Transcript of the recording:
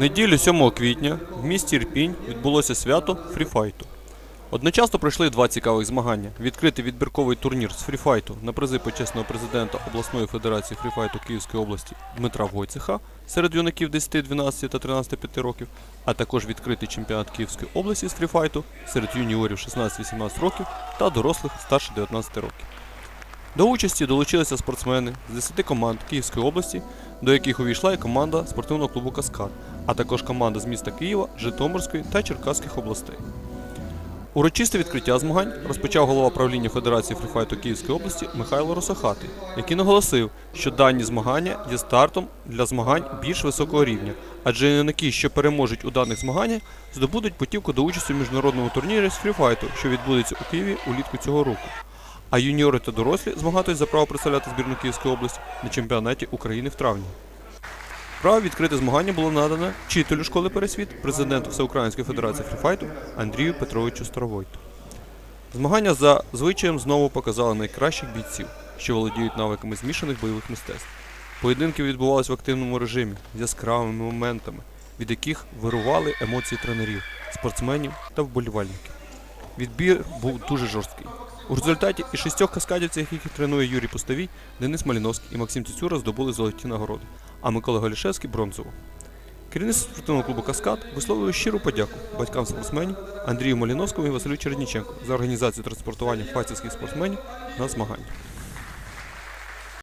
неділю 7 квітня в місті Ірпінь відбулося свято фріфайту. Одночасно пройшли два цікавих змагання: відкритий відбірковий турнір з фріфайту на призи почесного президента обласної федерації фріфайту Київської області Дмитра Войцеха серед юнаків 10, 12 та 13-5 років, а також відкритий чемпіонат Київської області з фріфайту серед юніорів 16-18 років та дорослих старше 19 років. До участі долучилися спортсмени з 10 команд Київської області, до яких увійшла і команда спортивного клубу Каскад, а також команда з міста Києва, Житомирської та Черкаських областей. Урочисте відкриття змагань розпочав голова правління Федерації фріфайту Київської області Михайло Росохатий, який наголосив, що дані змагання є стартом для змагань більш високого рівня, адже юнаки, що переможуть у даних змаганнях, здобудуть путівку до участі в міжнародному турнірі з фріфайту, що відбудеться у Києві улітку цього року. А юніори та дорослі змагатись за право представляти збірну Київської області на чемпіонаті України в травні. Право відкрити змагання було надане вчителю школи Пересвіт, президенту Всеукраїнської федерації фріфайту Андрію Петровичу Старовойту. Змагання за звичаєм знову показали найкращих бійців, що володіють навиками змішаних бойових мистецтв. Поєдинки відбувалися в активному режимі з яскравими моментами, від яких вирували емоції тренерів, спортсменів та вболівальників. Відбір був дуже жорсткий. У результаті із шістьох каскадівців, яких тренує Юрій Пустовій, Денис Маліновський і Максим Цюцюра здобули золоті нагороди, а Микола Голішевський бронзову. Керівництво спортивного клубу Каскад висловлює щиру подяку батькам спортсменів Андрію Маліновському і Василю Черніченку за організацію транспортування фастівських спортсменів на змагання.